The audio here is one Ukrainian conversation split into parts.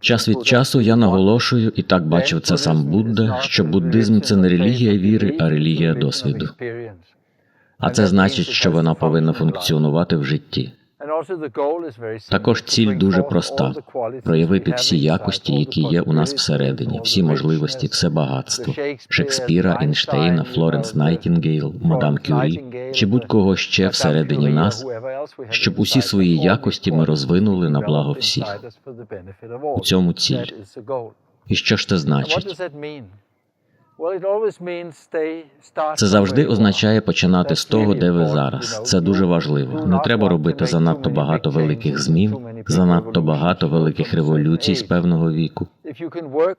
Час від часу я наголошую, і так бачив це сам Будда, що буддизм це не релігія віри, а релігія досвіду. А це значить, що вона повинна функціонувати в житті. Також ціль дуже проста проявити всі якості, які є у нас всередині, всі можливості, все багатство. Шекспіра, Ейнштейна, Флоренс Найтінгейл, мадам Кюрі чи будь-кого ще всередині нас, щоб усі свої якості ми розвинули на благо всіх. У цьому ціль. І що ж це значить? Це завжди означає починати з того, де ви зараз. Це дуже важливо. Не треба робити занадто багато великих змін, занадто багато великих революцій з певного віку.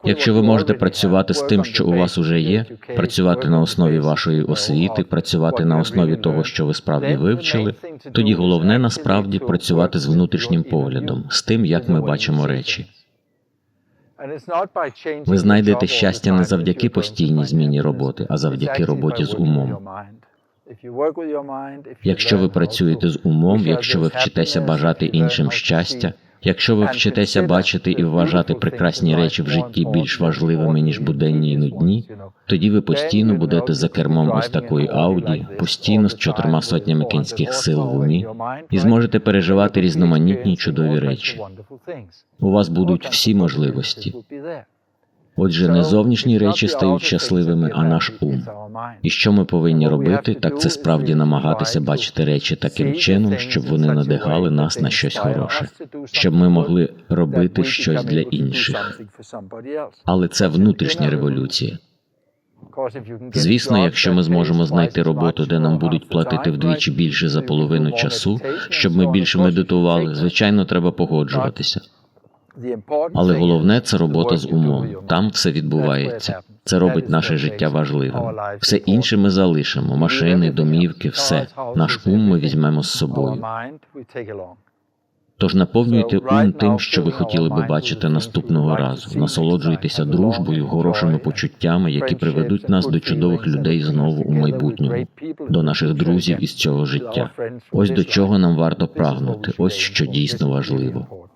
Якщо ви можете працювати з тим, що у вас уже є, працювати на основі вашої освіти, працювати на основі того, що ви справді вивчили, тоді головне насправді працювати з внутрішнім поглядом, з тим, як ми бачимо речі. Ви знайдете щастя не завдяки постійній зміні роботи, а завдяки роботі з умом. Якщо ви працюєте з умом, якщо ви вчитеся бажати іншим щастя, якщо ви вчитеся бачити і вважати прекрасні речі в житті більш важливими ніж буденні і нудні, тоді ви постійно будете за кермом ось такої ауді, постійно з чотирма сотнями кінських сил в умі, і зможете переживати різноманітні чудові речі. У вас будуть всі можливості. Отже, не зовнішні речі стають щасливими, а наш ум. І що ми повинні робити, так це справді намагатися бачити речі таким чином, щоб вони надихали нас на щось хороше, щоб ми могли робити щось для інших. Але це внутрішня революція. Звісно, якщо ми зможемо знайти роботу, де нам будуть платити вдвічі більше за половину часу, щоб ми більше медитували, звичайно, треба погоджуватися. Але головне це робота з умом. Там все відбувається. Це робить наше життя важливим. Все інше ми залишимо: машини, домівки, все. Наш ум ми візьмемо з собою. Тож наповнюйте ум тим, що ви хотіли би бачити наступного разу. Насолоджуйтеся дружбою, хорошими почуттями, які приведуть нас до чудових людей знову у майбутньому, до наших друзів із цього життя. Ось до чого нам варто прагнути. Ось що дійсно важливо.